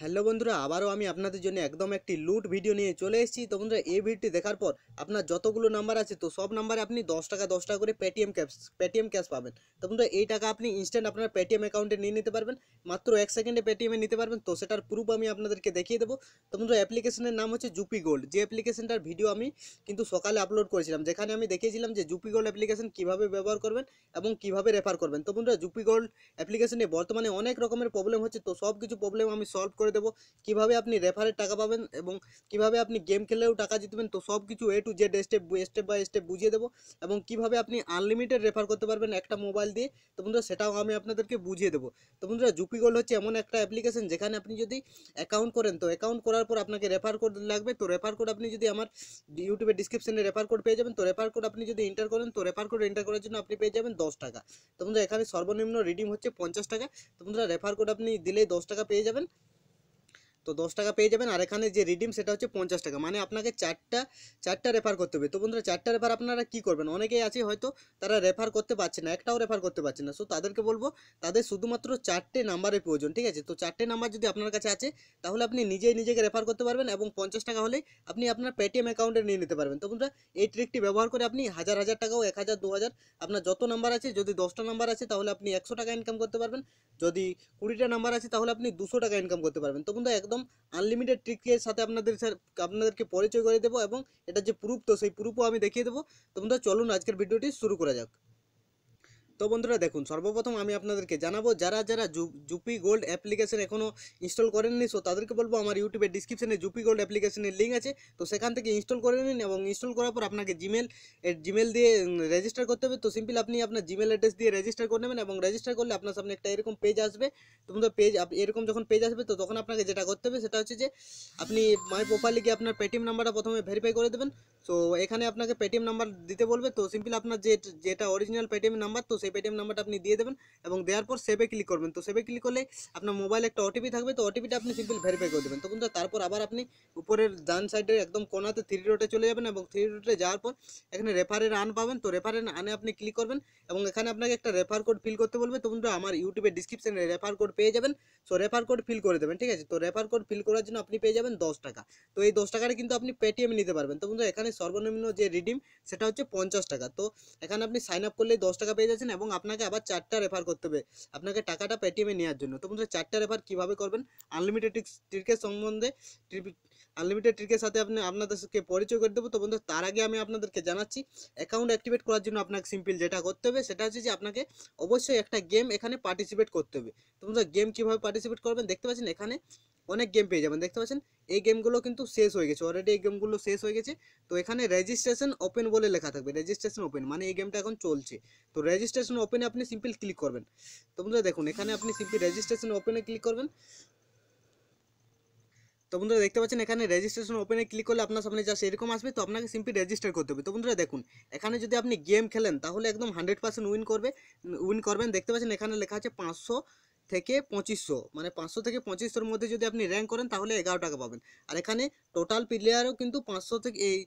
Hello বন্ধুরা, আবারও আমি আপনাদের জন্য একদম একটি লুট ভিডিও নিয়ে চলে এসেছি। তো বন্ধুরা, এই ভিডিওটি দেখার পর আপনার যতগুলো নাম্বার আছে, তো সব নাম্বারে আপনি দশ টাকা দশ টাকা করে পেটিএম ক্যাশ পেটিএম ক্যাশ পাবেন। তো বন্ধুরা, এই টাকা আপনি ইনস্ট্যান্ট আপনার পেটিএম অ্যাকাউন্টে নিয়ে নিতে পারবেন। মাত্র এক সেকেন্ডে পেটিএমে নিতে পারবেন। তো সেটার প্রুফ আমি আপনাদেরকে দেখিয়ে দেবো। তো বন্ধুরা অ্যাপ্লিকেশনের নাম হচ্ছে জুপি গোল্ড যে অ্যাপ্লিকেশনটার ভিডিও আমি কিন্তু সকালে আপলোড করেছিলাম, যেখানে আমি দেখিয়েছিলাম যে জুপি গোল্ড অ্যাপ্লিকেশন কীভাবে ব্যবহার করবেন এবং কীভাবে রেফার করবেন। তো বন্ধুরা জুপি গোল্ড অ্যাপ্লিকেশনে বর্তমানে অনেক রকমের প্রবলেম হচ্ছে। তো সব কিছু প্রবলেম আমি সলভ করে দেবো। কীভাবে আপনি রেফারের টাকা পাবেন এবং কীভাবে আপনি গেম খেলেও টাকা জিতবেন, তো সব কিছু A to Z step step by step বুঝিয়ে দেবো এবং কীভাবে আপনি আনলিমিটেড রেফার করতে পারবেন একটা মোবাইল দিয়ে, তো বন্ধুরা সেটাও আমি আপনাদেরকে বুঝিয়ে দেবো। তো বন্ধুরা জুপি গোল্ড হচ্ছে এমন একটা অ্যাপ্লিকেশন যেখানে আপনি যদি অ্যাকাউন্ট করেন, তো অ্যাকাউন্ট করার পর আপনাকে রেফার কোড লাগবে, তো রেফার কোড আপনি যদি আমার ইউটিউবের ডিসক্রিপশনে রেফার কোড পেয়ে যাবেন, তো রেফার কোড আপনি যদি এন্টার করেন, তো রেফার কোড এন্টার করার জন্য আপনি পেয়ে যাবেন দশ টাকা। তো বন্ধুরা এখানে সর্বনিম্ন রিডিম হচ্ছে পঞ্চাশ টাকা। তো বন্ধুরা রেফার কোড আপনি দিলেই দশ টাকা পেয়ে যাবেন। তো দশ টাকা পেয়ে যাবেন। আর এখানে যে রিডিম সেটা হচ্ছে পঞ্চাশ টাকা। মানে আপনাকে চারটা চারটা রেফার করতে হবে। তো বন্ধুরা, চারটা রেফার আপনারা কী করবেন? অনেকেই আছে হয়তো তারা রেফার করতে পারছে না, একটাও রেফার করতে পারছে না। সো তাদেরকে বলব, তাদের শুধুমাত্র চারটে নাম্বারের প্রয়োজন, ঠিক আছে? তো চারটে নাম্বার যদি আপনার কাছে আছে, তাহলে আপনি নিজেই নিজেকে রেফার করতে পারবেন এবং পঞ্চাশ টাকা হলেই আপনি আপনার পেটিএম অ্যাকাউন্টে নিয়ে নিতে পারবেন। তো বন্ধুরা, এই ট্রিকটি ব্যবহার করে আপনি হাজার হাজার টাকাও, এক হাজার, দু হাজার, আপনার যত নাম্বার আছে, যদি দশটা নাম্বার আছে, তাহলে আপনি একশো টাকা ইনকাম করতে পারবেন। যদি কুড়িটা নাম্বার আছে, তাহলে আপনি দুশো টাকা ইনকাম করতে পারবেন। তো বন্ধুরা, একদম আনলিমিটেড ট্রিকের সাথে আপনাদের আপনাদেরকে পরিচয় করে দেবো এবং এটা যে প্রুফ তো সেই প্রুফও আমি দেখিয়ে দেবো। তো বন্ধুরা, চলুন আজকের ভিডিওটি শুরু করা যাক। তো বন্ধুরা দেখুন, সর্বপ্রথম আমি আপনাদেরকে জানাব, যারা যারা জুপি গোল্ড অ্যাপ্লিকেশন এখনও ইনস্টল করেননি সো তাদেরকে বলব আমার ইউটিউবের ডিসক্রিপশনে জুপি গোল্ড অ্যাপ্লিকেশনের লিঙ্ক আছে, তো সেখান থেকে ইনস্টল করে নিন এবং ইনস্টল করার পর আপনাকে জিমেল জিমেল দিয়ে রেজিস্টার করতে হবে। তো সিম্পল আপনি আপনার জিমেল অ্যাড্রেস দিয়ে রেজিস্টার করে নেবেন এবং রেজিস্টার করলে আপনার সামনে একটা এরকম পেজ আসবে। তো বন্ধুরা পেজ এরকম যখন পেজ আসবে, তো তখন আপনাকে যেটা করতে হবে সেটা হচ্ছে যে, আপনি মাই প্রোফাইলে গিয়ে আপনার পেটিএম নাম্বারটা প্রথমে ভেরিফাই করে দেবেন। তো এখানে আপনাকে পেটিএম নাম্বার দিতে বলবে। তো সিম্পল আপনার যে, যেটা অরিজিনাল পেটিএম নাম্বার তো সেই পেটিএম নাম্বারটা আপনি দিয়ে দেবেন এবং দেওয়ার পর সেভে ক্লিক করবেন। তো সেভে ক্লিক করলে আপনার মোবাইলে একটা ওটিপি থাকবে। তো ওটিপিটা আপনি সিম্পল ভেরিফাই করে দেবেন। তো কিন্তু তারপর আবার আপনি উপরের ডান সাইডে একদম কোনাতে থ্রি রোডে চলে যাবেন এবং থ্রি রোটে যাওয়ার পর এখানে রেফারের আন পাবেন। তো রেফারের আনে আপনি ক্লিক করবেন এবং এখানে আপনাকে একটা রেফার কোড ফিল করতে বলবে। তো বন্ধুরা, আমার ইউটিউবের ডিসক্রিপশনে রেফার কোড পেয়ে যাবেন। সো রেফার কোড ফিল করে দেবেন, ঠিক আছে? তো রেফার কোড ফিল করার জন্য আপনি পেয়ে যাবেন দশ টাকা। তো এই দশ টাকাটা কিন্তু আপনি পেটিএম নিতে পারবেন। তো বন্ধুরা, এখানে সর্বনিম্ন যে রিডিম সেটা হচ্ছে পঞ্চাশ টাকা। তো এখানে আপনি সাইন আপ করলেই দশ টাকা পেয়ে যাচ্ছেন এবং আপনাকে আবার চারটা রেফার করতে হবে। আপনাকে টাকাটা পেটিএমে নেওয়ার জন্য। তো বন্ধুরা, চারটা রেফার কীভাবে করবেন? আনলিমিটেড ট্রিকের সম্বন্ধে আনলিমিটেড ট্রিকের সাথে আপনি, আপনাদেরকে পরিচয় করে দেবো। তো বন্ধু তার আগে আমি আপনাদেরকে জানাচ্ছি অ্যাকাউন্ট অ্যাক্টিভেট করার জন্য আপনাকে সিম্পল যেটা করতে হবে, সেটা হচ্ছে যে আপনাকে অবশ্যই একটা গেম এখানে পার্টিসিপেট করতে হবে। তো বন্ধুরা গেম কীভাবে পার্টিসিপেট করবেন? দেখতে পাচ্ছেন এখানে অনেক গেম পেয়ে যাবেন, দেখতে পাচ্ছেন? এই গেমগুলো কিন্তু শেষ হয়ে গেছে অলরেডি এই গেমগুলো শেষ হয়ে গেছে। তো এখানে রেজিস্ট্রেশন ওপেন বলে লেখা থাকবে রেজিস্ট্রেশন ওপেন মানে এই গেমটা এখন চলছে। তো রেজিস্ট্রেশন ওপেনে আপনি সিম্পল ক্লিক করবেন। তো বন্ধুরা দেখুন, এখানে আপনি সিম্পল রেজিস্ট্রেশন ওপেনে ক্লিক করবেন। তো বন্ধুরা দেখতে পাচ্ছেন, এখানে রেজিস্ট্রেশন ওপেনে ক্লিক করলে আপনার সামনে যা সেরকম আসবে, তো আপনাকে সিম্পলি রেজিস্টার করতে হবে। তো বন্ধুরা দেখুন, এখানে যদি আপনি গেম খেলেন, তাহলে একদম হান্ড্রেড পার্সেন্ট উইন করবে উইন করবেন। দেখতে পাচ্ছেন, এখানে লেখা আছে পাঁচশো থেকে পঁচিশশো মানে পাঁচশো থেকে পঁচিশশোর মধ্যে যদি আপনি র্যাঙ্ক করেন তাহলে এগারো টাকা পাবেন। আর এখানে টোটাল প্লেয়ারও কিন্তু পাঁচশো থেকে এই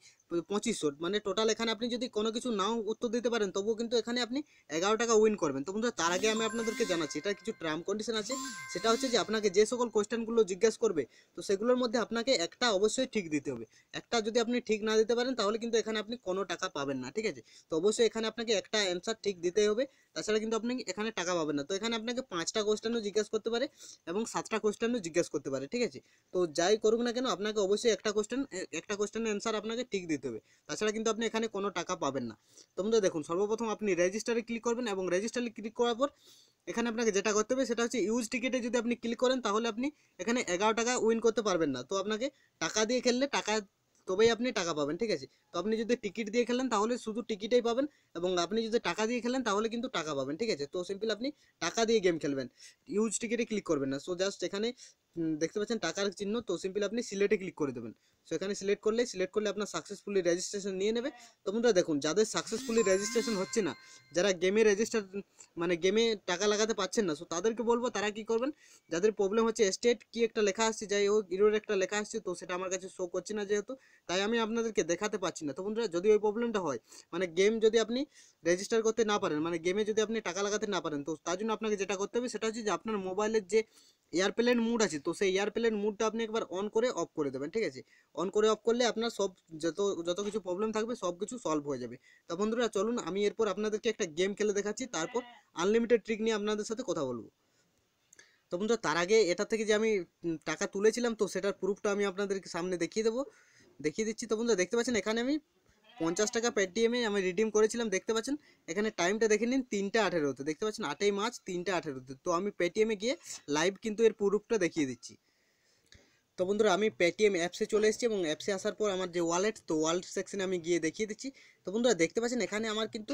পঁচিশশো মানে টোটাল এখানে আপনি যদি কোনো কিছু নাও উত্তর দিতে পারেন, তবুও কিন্তু এখানে আপনি এগারো টাকা উইন করবেন। তো বন্ধুরা, তার আগে আমি আপনাদেরকে জানাচ্ছি এটা কিছু টার্ম কন্ডিশন আছে। সেটা হচ্ছে যে, আপনাকে যে সকল কোয়েশ্চেনগুলো জিজ্ঞাসা করবে, তো সেগুলোর মধ্যে আপনাকে একটা অবশ্যই ঠিক দিতে হবে। একটা যদি আপনি ঠিক না দিতে পারেন, তাহলে কিন্তু এখানে আপনি কোনো টাকা পাবেন না, ঠিক আছে? তো অবশ্যই এখানে আপনাকে একটা অ্যান্সার ঠিক দিতেই হবে। তাছাড়া কিন্তু আপনি এখানে টাকা পাবেন না। তো এখানে আপনাকে পাঁচটা কোয়েশ্চেনও জিজ্ঞাসা করতে পারে এবং সাতটা কোয়েশ্চেনও জিজ্ঞাসা করতে পারে, ঠিক আছে? তো যাই করুক না কেন, আপনাকে অবশ্যই একটা কোয়েশ্চেন একটা কোয়েশ্চেনের অ্যান্সার আপনাকে ঠিক দিতে হবে। তাছাড়া কিন্তু আপনি এখানে কোনো টাকা পাবেন না। তোমরা দেখুন, সর্বপ্রথম আপনি রেজিস্টারে ক্লিক করবেন এবং রেজিস্টারে ক্লিক করার পর এখানে আপনাকে যেটা করতে হবে সেটা হচ্ছে ইউজ টিকেটে যদি আপনি ক্লিক করেন তাহলে আপনি এখানে এগারো টাকা উইন করতে পারবেন না। তো আপনাকে টাকা দিয়ে খেললে টাকা, তবেই আপনি টাকা পাবেন, ঠিক আছে? তো আপনি যদি টিকিট দিয়ে খেলেন তাহলে শুধু টিকিটেই পাবেন এবং আপনি যদি টাকা দিয়ে খেলেন তাহলে কিন্তু টাকা পাবেন, ঠিক আছে? তো সিম্পল আপনি টাকা দিয়ে গেম খেলবেন। ইউজ টিকিটে ক্লিক করবেন না। সো জাস্ট এখানে দেখতে পাচ্ছেন টাকার চিহ্ন, তো সিম্পলি আপনি সিলেটে ক্লিক করে দেবেন। সো এখানে সিলেক্ট করলে সিলেক্ট করলে আপনার সাকসেসফুলি রেজিস্ট্রেশন নিয়ে নেবে। তো বন্ধুরা দেখুন, যাদের সাকসেসফুলি রেজিস্ট্রেশন হচ্ছে না, যারা গেমে রেজিস্টার মানে গেমে টাকা লাগাতে পারছেন না সো তাদেরকে বলব, তারা কি করবেন? যাদের প্রবলেম হচ্ছে স্টেট কি একটা লেখা আসছে, যাই হোক ইরোর একটা লেখা আসছে, তো সেটা আমার কাছে শো করছে না যেহেতু, তাই আমি আপনাদেরকে দেখাতে পাচ্ছি না। তো বন্ধুরা, যদি ওই প্রবলেমটা হয় মানে গেম যদি আপনি রেজিস্টার করতে না পারেন মানে গেমে যদি আপনি টাকা লাগাতে না পারেন, তো তার জন্য আপনাকে যেটা করতে হবে, সেটা হচ্ছে যে আপনার মোবাইলের যে এয়ারপ্লেন মুড আছে, তো সেই এয়ারপ্লেন মুডটা আপনি একবার অন করে অফ করে দেবেন, ঠিক আছে? অন করে অফ করলে আপনার সব যত যত কিছু প্রবলেম থাকবে, সব কিছু সলভ হয়ে যাবে। তো বন্ধুরা, চলুন আমি এরপর আপনাদেরকে একটা গেম খেলে দেখাচ্ছি, তারপর আনলিমিটেড ট্রিক নিয়ে আপনাদের সাথে কথা বলব। তো বন্ধুরা, তার আগে এটা থেকে যে আমি টাকা তুলেছিলাম, তো সেটার প্রুফটা আমি আপনাদেরকে সামনে দেখিয়ে দেবো। দেখিয়ে দিচ্ছি, তো বন্ধুরা, দেখতে পাচ্ছেন এখানে আমি পঞ্চাশ টাকা পেটিএমে আমি রিডিম করেছিলাম, দেখতে পাচ্ছেন? এখানে টাইমটা দেখে নিন, তিনটে আঠেরোতে দেখতে পাচ্ছেন, আটই মার্চ, তিনটে আঠেরোতে তো আমি পেটিএমে গিয়ে লাইভ কিন্তু এর প্রুফটা দেখিয়ে দিচ্ছি। তো বন্ধুরা, আমি পেটিএম অ্যাপসে চলে এসেছি এবং অ্যাপসে আসার পর আমার যে ওয়ালেট তো ওয়ালেট সেকশনে আমি গিয়ে দেখিয়ে দিচ্ছি। তো বন্ধুরা, দেখতে পাচ্ছেন, এখানে আমার কিন্তু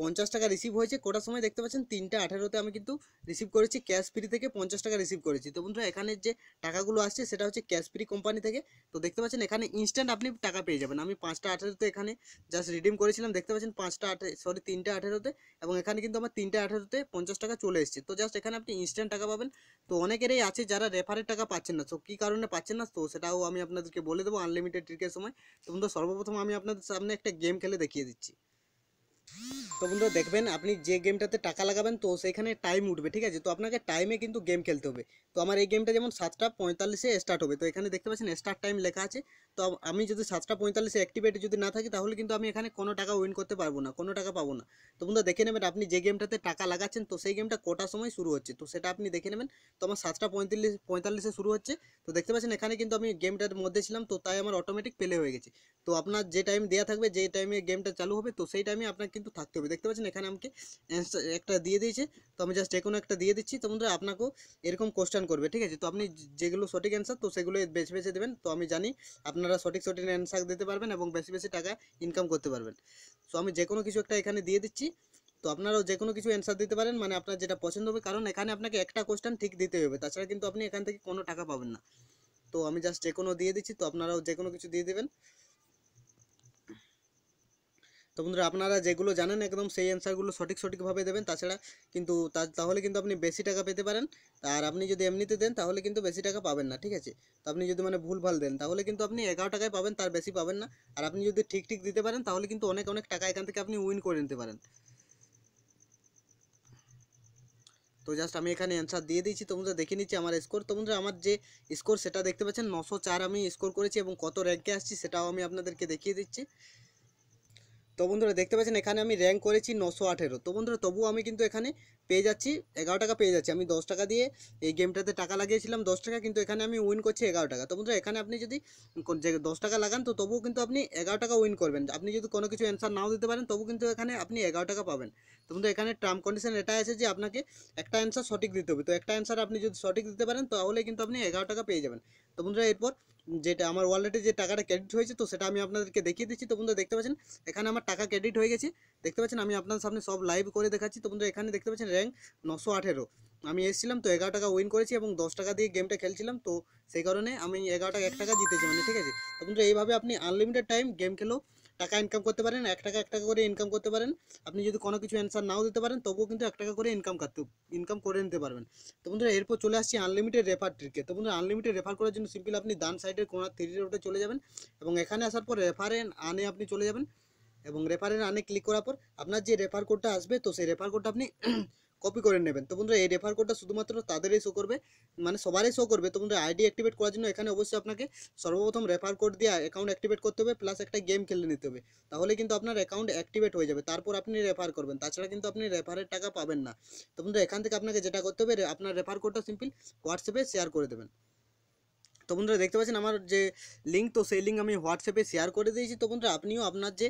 পঞ্চাশ টাকা রিসিভ হয়েছে কোটার সময় দেখতে পাচ্ছেন তিনটে আঠেরোতে আমি কিন্তু রিসিভ করেছি ক্যাশ ফ্রি থেকে পঞ্চাশ টাকা রিসিভ করেছি। তো বন্ধুরা, এখানে যে টাকাগুলো আসছে, সেটা হচ্ছে ক্যাশ ফ্রি কোম্পানি থেকে। তো দেখতে পাচ্ছেন, এখানে ইনস্ট্যান্ট আপনি টাকা পেয়ে যাবেন। আমি পাঁচটা আঠেরোতে এখানে জাস্ট রিডিম করেছিলাম, দেখতে পাচ্ছেন পাঁচটা আঠে সরি তিনটে আঠেরোতে এবং এখানে কিন্তু আমার তিনটে আঠেরোতে পঞ্চাশ টাকা চলে এসেছে। তো জাস্ট এখানে আপনি ইনস্ট্যান্ট টাকা পাবেন। তো অনেকেরই আছে যারা রেফারের টাকা পাচ্ছেন না। তো কী কারণে পাচ্ছেন না? তো সেটাও আমি আপনাদেরকে বলে দেবো আনলিমিটেড ট্রিকের সময়। তো বন্ধুরা, সর্বপ্রথম আমি আপনাদের সামনে একটা গেম খেলে দেখিয়ে দিচ্ছি। তো বন্ধুরা দেখবেন, আপনি যে গেমটাতে টাকা লাগাবেন, তো সেখানে টাইম উঠবে, ঠিক আছে? তো আপনাকে টাইমে কিন্তু গেম খেলতে হবে। তো আমার এই গেমটা যেমন সাতটা পঁয়তাল্লিশে স্টার্ট হবে, তো এখানে দেখতে পাচ্ছেন স্টার্ট টাইম লেখা আছে। তো আমি যদি সাতটা পঁয়তাল্লিশে অ্যাক্টিভেট যদি না থাকি, তাহলে কিন্তু আমি এখানে কোনো টাকা উইন করতে পারব না, কোনো টাকা পাবো না। তো বন্ধুরা দেখে নেবেন, আপনি যে গেমটাতে টাকা লাগাচ্ছেন, তো সেই গেমটা কটার সময় শুরু হচ্ছে? তো সেটা আপনি দেখে নেবেন। তো আমার সাতটা পঁয়তাল্লিশ, পঁয়তাল্লিশে শুরু হচ্ছে। তো দেখতে পাচ্ছেন, এখানে কিন্তু আমি গেমটার মধ্যে ছিলাম, তো তাই আমার অটোমেটিক প্লে হয়ে গেছে। তো আপনার যে টাইম দেওয়া থাকবে, যে টাইমে গেমটা চালু হবে, তো সেই টাইমে আপনার কিন্তু থাকতে হবে। দেখতে পাচ্ছেন এখানে আমাকে answer একটা দিয়ে দিয়েছে। তো আমি জাস্ট যে একটা দিয়ে দিচ্ছি। তো বন্ধুরা, আপনাকেও এরকম কোশ্চেন করবে, ঠিক আছে? তো আপনি যেগুলো সঠিক অ্যান্সার তো সেগুলো বেছে বেছে দেবেন। তো আমি জানি আপনারা সঠিক সঠিক অ্যান্সার দিতে পারবেন এবং বেশি বেশি টাকা ইনকাম করতে পারবেন। তো আমি যে কোনো কিছু একটা এখানে দিয়ে দিচ্ছি। তো আপনারাও যে কোনো কিছু অ্যান্সার দিতে পারেন। মানে আপনার যেটা পছন্দ হবে। কারণ এখানে আপনাকে একটা কোশ্চেন ঠিক দিতে হবে। তাছাড়া কিন্তু আপনি এখান থেকে কোনো টাকা পাবেন না। তো আমি জাস্ট যে কোনো দিয়ে দিচ্ছি। তো আপনারাও যে কোনো কিছু দিয়ে দেবেন। তো বন্ধুরা, আপনারা যেগুলো জানেন একদম সেই অ্যান্সারগুলো সঠিক সঠিকভাবে দেবেন। তাছাড়া কিন্তু তাহলে কিন্তু আপনি বেশি টাকা পেতে পারেন। আর আপনি যদি এমনিতে দেন, তাহলে কিন্তু বেশি টাকা পাবেন না, ঠিক আছে? তো আপনি যদি মানে ভুলভাল দেন, তাহলে কিন্তু আপনি এগারো টাকায় পাবেন, তার বেশি পাবেন না। আর আপনি যদি ঠিক ঠিক দিতে পারেন, তাহলে কিন্তু অনেক অনেক টাকা এখান থেকে আপনি উইন করে নিতে পারেন। তো জাস্ট আমি এখানে অ্যান্সার দিয়ে দিয়েছি। তো বন্ধুরা, দেখে নিচ্ছি আমার স্কোর তো বন্ধুরা, আমার যে স্কোর সেটা দেখতে পাচ্ছেন নশো চার আমি স্কোর করেছি এবং কত র্যাঙ্কে আসছি, সেটাও আমি আপনাদেরকে দেখিয়ে দিচ্ছি। তো বন্ধুরা দেখতে পাচ্ছেন, এখানে আমি র্যাঙ্ক করেছি নশো আঠেরো। তো বন্ধুরা তবুও আমি কিন্তু এখানে পেয়ে যাচ্ছি, এগারো টাকা পেয়ে যাচ্ছি। আমি দশ টাকা দিয়ে এই গেমটাতে টাকা লাগিয়েছিলাম দশ টাকা, কিন্তু এখানে আমি উইন করছি এগারো টাকা। তো বন্ধুরা এখানে আপনি যদি দশ টাকা লাগান, তো তবুও কিন্তু আপনি এগারো টাকা উইন করবেন। আপনি যদি কোনো কিছু অ্যান্সার নাও দিতে পারেন তবু কিন্তু এখানে আপনি এগারো টাকা পাবেন। তো বন্ধু এখানে টার্ম কন্ডিশন এটা আছে যে আপনাকে একটা অ্যান্সার সঠিক দিতে হবে। তো একটা অ্যান্সার আপনি যদি সঠিক দিতে পারেন, তাহলে কিন্তু আপনি এগারো টাকা পেয়ে যাবেন। তো বন্ধুরা এরপর যেটা আমার ওয়ালেটে যে টাকাটা ক্রেডিট হয়েছে তো সেটা আমি আপনাদেরকে দেখিয়ে দিচ্ছি। তো বন্ধুরা দেখতে পাচ্ছেন, এখানে আমার টাকা ক্রেডিট হয়ে গেছে। দেখতে পাচ্ছেন, আমি আপনাদের সামনে সব লাইভ করে দেখাচ্ছি। তো বন্ধুরা এখানে দেখতে পাচ্ছেন র্যাঙ্ক নশো আঠেরো। আমি এসেছিলাম তো এগারো টাকা উইন করেছি এবং দশ টাকা দিয়ে গেমটা খেলছিলাম। তো সেই কারণে আমি এগারো টাকা, এক টাকা জিতেছি মানে ঠিক আছে? তো বন্ধুরা এইভাবে আপনি আনলিমিটেড টাইম গেম খেলেও টাকা ইনকাম করতে পারেন, এক টাকা এক টাকা করে ইনকাম করতে পারেন। আপনি যদি কোনো কিছু অ্যান্সার নাও দিতে পারেন, তবুও কিন্তু এক টাকা করে ইনকাম করতে ইনকাম করে নিতে পারবেন। তো বন্ধুরা, এরপর চলে আসছি আনলিমিটেড রেফার ট্রিকে তো বন্ধুরা আনলিমিটেড রেফার করার জন্য সিম্পল আপনি ডান সাইডের কোনার থ্রি রোডে চলে যাবেন এবং এখানে আসার পর রেফারেন আনে আপনি চলে যাবেন এবং রেফারেন আনে ক্লিক করার পর আপনার যে রেফার কোডটা আসবে, তো সেই রেফার কোডটা আপনি কপি করে নেবেন। তো বন্ধুরা, এই রেফার কোডটা শুধুমাত্র তাদেরই শো করবে মানে সবারই শো করবে। তো বন্ধুরা আইডি অ্যাক্টিভেট করার জন্য এখানে অবশ্যই আপনাকে সর্বপ্রথম রেফার কোড দিয়ে অ্যাকাউন্ট অ্যাক্টিভেট করতে হবে প্লাস একটা গেম খেলে নিতে হবে। তাহলে কিন্তু আপনার অ্যাকাউন্ট অ্যাক্টিভেট হয়ে যাবে। তারপর আপনি রেফার করবেন। তাছাড়া কিন্তু আপনি রেফারের টাকা পাবেন না। তো বন্ধুরা, এখান থেকে আপনাকে যেটা করতে হবে, আপনার রেফার কোডটা সিম্পল হোয়াটসঅ্যাপে শেয়ার করে দেবেন। তো বন্ধুরা, দেখতে পাচ্ছেন আমার যে লিঙ্ক তো সেই লিঙ্ক আমি হোয়াটসঅ্যাপে শেয়ার করে দিয়েছি। তো বন্ধুরা, আপনিও আপনার যে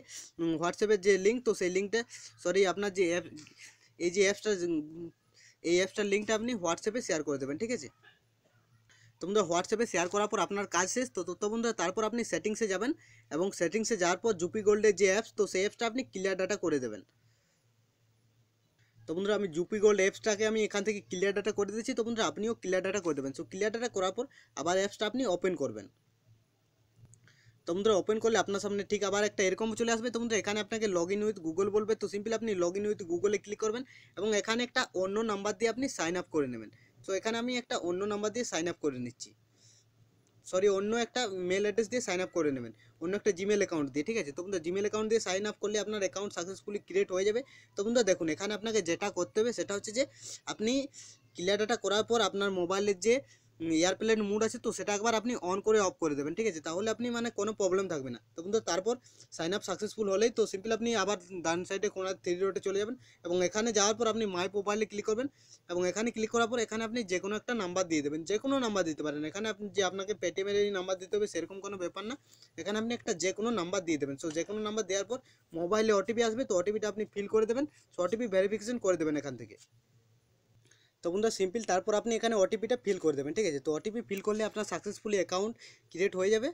হোয়াটসঅ্যাপের যে লিঙ্ক তো সেই লিঙ্কটা সরি আপনার যে অ্যাপ এই যে অ্যাপসটা এই অ্যাপসটার লিঙ্কটা আপনি হোয়াটসঅ্যাপে শেয়ার করে দেবেন, ঠিক আছে? তো বন্ধুরা, হোয়াটসঅ্যাপে শেয়ার করার পর আপনার কাজ শেষ, তো তো বন্ধুরা, তারপর আপনি সেটিংসে যাবেন এবং সেটিংসে যাওয়ার পর জুপি গোল্ডের যে অ্যাপস, তো সেই অ্যাপসটা আপনি ক্লিয়ার ডাটা করে দেবেন। তো বন্ধুরা, আমি জুপি গোল্ড অ্যাপসটাকে আমি এখান থেকে ক্লিয়ার ডাটা করে দিচ্ছি তো বন্ধুরা, আপনিও ক্লিয়ার ডাটা করে দেবেন। সো ক্লিয়ার ডাটা করার পর আবার অ্যাপসটা আপনি ওপেন করবেন। তো ওপেন করলে আপনার সামনে ঠিক আবার একটা এরকম চলে আসবে। তো এখানে আপনাকে লগ ইন উইথ গুগল বলবে। তো সিম্পলি আপনি লগ ইন উইথ গুগলে ক্লিক করবেন এবং এখানে একটা অন্য নাম্বার দিয়ে আপনি সাইন আপ করে নেবেন। তো এখানে আমি একটা অন্য নাম্বার দিয়ে সাইন আপ করে নিচ্ছি। সরি অন্য একটা মেল অ্যাড্রেস দিয়ে সাইন আপ করে নেবেন। অন্য একটা জিমেল অ্যাকাউন্ট দিয়ে, ঠিক আছে? তো বন্ধুরা জিমেল অ্যাকাউন্ট দিয়ে সাইন আপ করলে আপনার অ্যাকাউন্ট সাকসেসফুলি ক্রিয়েট হয়ে যাবে। তো বন্ধুরা দেখুন, এখানে আপনাকে যেটা করতে হবে সেটা হচ্ছে যে, আপনি ক্লিয়ার ডাটা করার পর আপনার মোবাইলের যে এয়ারপ্লেন মুড আছে তো, সেটা একবার আপনি অন করে অফ করে দেবেন, ঠিক আছে? তাহলে আপনি মানে কোনো প্রবলেম থাকবে না। তো বন্ধুরা তারপর সাইন আপ সাকসেসফুল হলেই তো সিম্পল আপনি আবার ডান সাইডে কোনার থ্রি রোডে চলে যাবেন এবং এখানে যাওয়ার পর আপনি মাই প্রোফাইলে ক্লিক করবেন এবং এখানে ক্লিক করার পর এখানে আপনি যে কোনো একটা নাম্বার দিয়ে দেবেন যে কোনো নাম্বার দিতে পারেন। এখানে আপনি যে আপনাকে পেটিএমের এই নাম্বার দিতে হবে সেরকম কোনো ব্যাপার না। এখানে আপনি একটা যে কোনো নাম্বার দিয়ে দেবেন। সো যে কোনো নাম্বার দেওয়ার পর মোবাইলে ওটিপি আসবে, তো ওটিপিটা আপনি ফিল করে দেবেন। সো ওটিপি ভেরিফিকেশন করে দেবেন এখান থেকে। তো বন্ধুরা সিম্পল তারপর আপনি এখানে ওটিপিটা ফিল করে দেবেন, ঠিক আছে? তো ওটিপি ফিল করলে আপনার সাকসেসফুলি অ্যাকাউন্ট ক্রিয়েট হয়ে যাবে।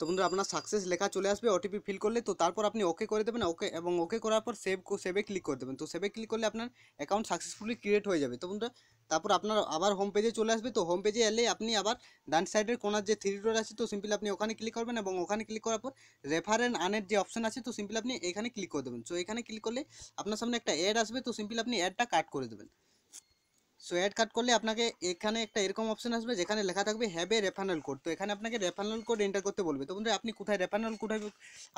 তো বন্ধুরা আপনার সাকসেস লেখা চলে আসবে ওটিপি ফিল করলে তো তারপর আপনি ওকে করে দেবেন ওকে এবং ওকে করার পর সেভ সেভে ক্লিক করে দেবেন। তো সেভে ক্লিক করলে আপনার অ্যাকাউন্ট সাকসেসফুলি ক্রিয়েট হয়ে যাবে। তো বন্ধুরা, তারপর আপনার আবার হোম পেজে চলে আসবে। তো হোম পেজে এলে আপনি আবার ডান সাইডের কোনার যে থ্রি ডোর আছে, তো সিম্পল আপনি ওখানে ক্লিক করবেন এবং ওখানে ক্লিক করার পর রেফার অ্যান্ড আনের যে অপশন আছে, তো সিম্পল আপনি এখানে ক্লিক করে দেবেন। তো এখানে ক্লিক করলে আপনার সামনে একটা অ্যাড আসবে, তো সিম্পলি আপনি অ্যাডটা কাট করে দেবেন। সো অ্যাড কাট করলে আপনাকে এখানে একটা এরকম অপশন আসবে যেখানে লেখা থাকবে হ্যাভ এ রেফারেল কোড তো এখানে আপনাকে রেফারেল কোড এন্টার করতে বলবে। তো বন্ধুরা, আপনি কোথায় রেফারেল কোড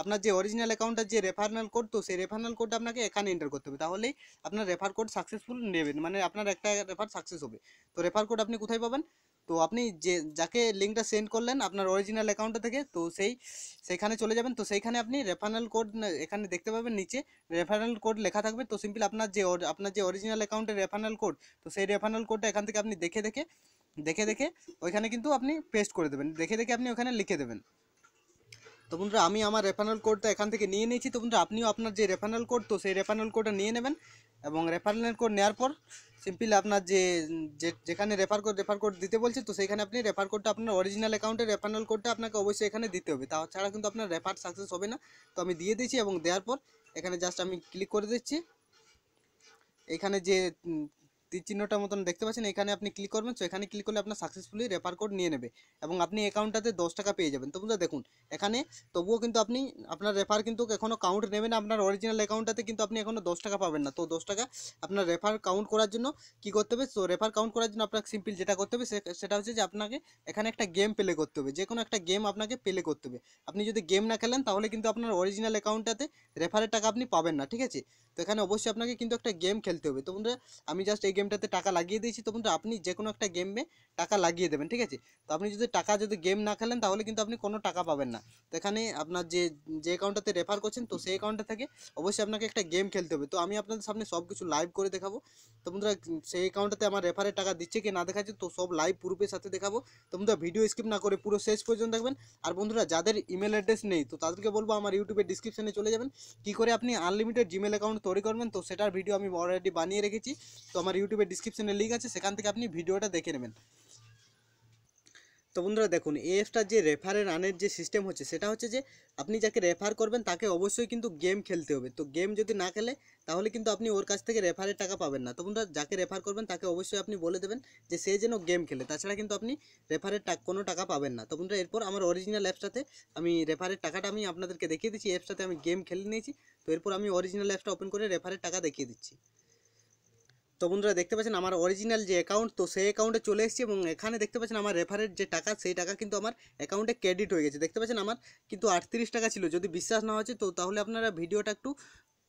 আপনার যে অরিজিনাল অ্যাকাউন্টের যে রেফারেল কোড তো সেই রেফারেল কোডটা আপনাকে এখানে এন্টার করতে হবে। তাহলেই আপনার রেফার কোড সাকসেসফুল নেবেন মানে আপনার একটা রেফার সাকসেস হবে। তো রেফার কোড আপনি কোথায় পাবেন? তো আপনি যে, যাকে লিঙ্কটা সেন্ড করলেন আপনার অরিজিনাল অ্যাকাউন্টটা থেকে, তো সেই, সেখানে চলে যাবেন। তো সেইখানে আপনি রেফারেল কোড এখানে দেখতে পাবেন নিচে রেফারেল কোড লেখা থাকবে। তো সিম্পল আপনার যে আপনার যে অরিজিনাল অ্যাকাউন্টের রেফারেল কোড তো সেই রেফারেল কোডটা এখান থেকে আপনি দেখে দেখে দেখে দেখে ওইখানে কিন্তু আপনি পেস্ট করে দেবেন। দেখে দেখে আপনি ওখানে লিখে দেবেন। তো বন্ধুরা, আমি আমার রেফারেল কোডটা এখান থেকে নিয়ে নিয়েছি। তো বন্ধুরা, আপনিও আপনার যে রেফারেল কোড তো সেই রেফারেল কোডটা নিয়ে নেবেন। এবং রেফারেল কোড নেওয়ার পর সিম্পলি আপনার যে যেখানে রেফার কোড রেফার কোড দিতে বলছে, তো সেইখানে আপনি রেফার কোডটা আপনার অরিজিনাল অ্যাকাউন্টের রেফারেল কোডটা আপনাকে অবশ্যই এখানে দিতে হবে। তা ছাড়া কিন্তু আপনার রেফার সাকসেস হবে না। তো আমি দিয়ে দিয়েছি এবং দেওয়ার পর এখানে জাস্ট আমি ক্লিক করে দিচ্ছি। এখানে যে তীর চিহ্নটার মতন দেখতে পাচ্ছেন, এখানে আপনি ক্লিক করবেন তো এখানে ক্লিক করলে আপনার সাকসেসফুলি রেফার কোড নিয়ে নেবে এবং আপনি অ্যাকাউন্টটাতে দশ টাকা পেয়ে যাবেন। তো বন্ধুরা দেখুন, এখানে তবুও কিন্তু আপনি, আপনার রেফার কিন্তু এখনও কাউন্ট নেবে না, আপনার অরিজিনাল অ্যাকাউন্টটাতে কিন্তু আপনি এখনও দশ টাকা পাবেন না। তো দশ টাকা আপনার রেফার কাউন্ট করার জন্য কি করতে হবে? তো রেফার কাউন্ট করার জন্য আপনাকে সিম্পল যেটা করতে হবে সেটা হচ্ছে যে আপনাকে এখানে একটা গেম প্লে করতে হবে। যে কোনো একটা গেম আপনাকে প্লে করতে হবে। আপনি যদি গেম না খেলেন, তাহলে কিন্তু আপনার অরিজিনাল অ্যাকাউন্টটাতে রেফারের টাকা আপনি পাবেন না, ঠিক আছে? তো এখানে অবশ্যই আপনাকে কিন্তু একটা গেম খেলতে হবে। তো বন্ধুরা, আমি জাস্ট এই গেমটাতে টাকা লাগিয়ে দিয়েছি, তো আপনি যে কোনো একটা গেমে টাকা লাগিয়ে দেবেন, ঠিক আছে? তো আপনি যদি টাকা যদি গেম না খেলেন, তাহলে কিন্তু আপনি কোনো টাকা পাবেন না। তো এখানে আপনার যে যে অ্যাকাউন্টটাতে রেফার করছেন, তো সেই অ্যাকাউন্টটা থেকে অবশ্যই আপনাকে একটা গেম খেলতে হবে। তো আমি আপনাদের সামনে সব কিছু লাইভ করে দেখাবো। তো বন্ধুরা, সেই অ্যাকাউন্টটাতে আমার রেফারের টাকা দিচ্ছে কি না দেখাচ্ছে, তো সব লাইভ প্রুফের সাথে দেখাবো। তো বন্ধুরা ভিডিও স্কিপ না করে পুরো শেষ পর্যন্ত দেখবেন। আর বন্ধুরা, যাদের ইমেল অ্যাড্রেস নেই, তো তাদেরকে বলব আমার ইউটিউবের ডিসক্রিপশনে চলে যাবেন। কি করে আপনি আনলিমিটেড জিমেল অ্যাকাউন্ট তৈরি করবেন, তো সেটার ভিডিও আমি অলরেডি বানিয়ে রেখেছি। তো আমার ইউটিউবের ডিসক্রিপশনে লিঙ্ক আছে, সেখান থেকে আপনি ভিডিওটা দেখে নেবেন। তো বন্ধুরা দেখুন এএফটার যে রেফারের রানের যে সিস্টেম হচ্ছে, সেটা হচ্ছে যে আপনি যাকে রেফার করবেন, তাকে অবশ্যই কিন্তু গেম খেলতে হবে। তো গেম যদি না খেলে, তাহলে কিন্তু আপনি ওর কাছ থেকে রেফারের টাকা পাবেন না। তো বন্ধুরা, যাকে রেফার করবেন, তাকে অবশ্যই আপনি বলে দেবেন যে সে যেন গেম খেলে। তাছাড়া কিন্তু আপনি রেফারের টাকা কোনো টাকা পাবেন না। তো বন্ধুরা, এরপর আমার অরিজিনাল অ্যাপসটাতে আমি রেফারের টাকাটা আমি আপনাদেরকে দেখিয়ে দিচ্ছি। অ্যাপসটাতে আমি গেম খেলে নিয়েছি। তো এরপর আমি অরিজিনাল অ্যাপসটা ওপেন করে রেফারের টাকা দেখিয়ে দিচ্ছি। তো বন্ধুরা দেখতে পাচ্ছেন আমার অরিজিনাল যে অ্যাকাউন্ট তো সেই অ্যাকাউন্টে চলে এসেছি এবং এখানে দেখতে পাচ্ছেন আমার রেফারের যে টাকা, সেই টাকা কিন্তু আমার অ্যাকাউন্টে ক্রেডিট হয়ে গেছে। দেখতে পাচ্ছেন আমার কিন্তু আটত্রিশ টাকা ছিল। যদি বিশ্বাস না হচ্ছে, তো তাহলে আপনারা ভিডিওটা একটু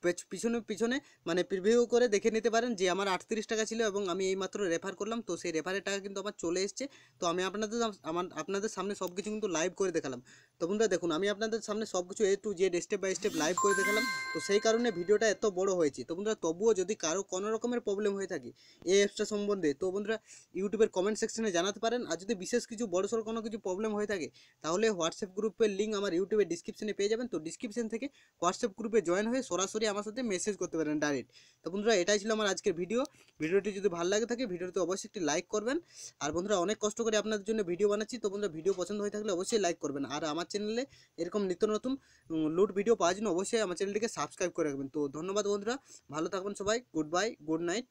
পেছ- পিছনে পিছনে মানে প্রিভিউ করে দেখে নিতে পারেন যে আমার আটত্রিশ টাকা ছিল এবং আমি এইমাত্র রেফার করলাম। তো সেই রেফারের টাকা কিন্তু আমার চলে এসছে। তো আমি আপনাদের আমার, আপনাদের সামনে সব কিছু কিন্তু লাইভ করে দেখালাম। তো বন্ধুরা দেখুন, আমি আপনাদের সামনে সব কিছু A to Z step by step live করে দেখালাম। তো সেই কারণে ভিডিওটা এত বড় হয়েছে। তো বন্ধুরা তবুও যদি কারও কোনো রকমের প্রবলেম হয়ে থাকে এই অ্যাপসটা সম্বন্ধে, তো বন্ধুরা ইউটিউবের কমেন্ট সেকশনে জানাতে পারেন। আর যদি বিশেষ কিছু বড়সড় কোনো কিছু প্রবলেম হয়ে থাকে, তাহলে হোয়াটসঅ্যাপ গ্রুপের লিঙ্ক আমার ইউটিউবের ডিসক্রিপশনে পেয়ে যাবেন। তো ডিসক্রিপশন থেকে হোয়াটসঅ্যাপ গ্রুপে জয়েন হয়ে সরাসরি আমার সাথে মেসেজ করতে পারেন ডাইরেক্ট তো বন্ধুরা, এটাই ছিল আমার আজকের ভিডিও ভিডিওটি যদি ভালো লাগে থাকে, ভিডিওতে অবশ্যই একটি লাইক করবেন। আর বন্ধুরা, অনেক কষ্ট করে আপনাদের জন্য ভিডিও বানাচ্ছি। তো বন্ধুরা ভিডিও পছন্দ হয়ে থাকলে অবশ্যই লাইক করবেন। আর আমার চ্যানেলে এরকম নিত্য নতুন লুট ভিডিও পাওয়ার জন্য অবশ্যই আমার চ্যানেলটিকে সাবস্ক্রাইব করে রাখবেন। তো ধন্যবাদ বন্ধুরা, ভালো থাকবেন সবাই গুড বাই গুড নাইট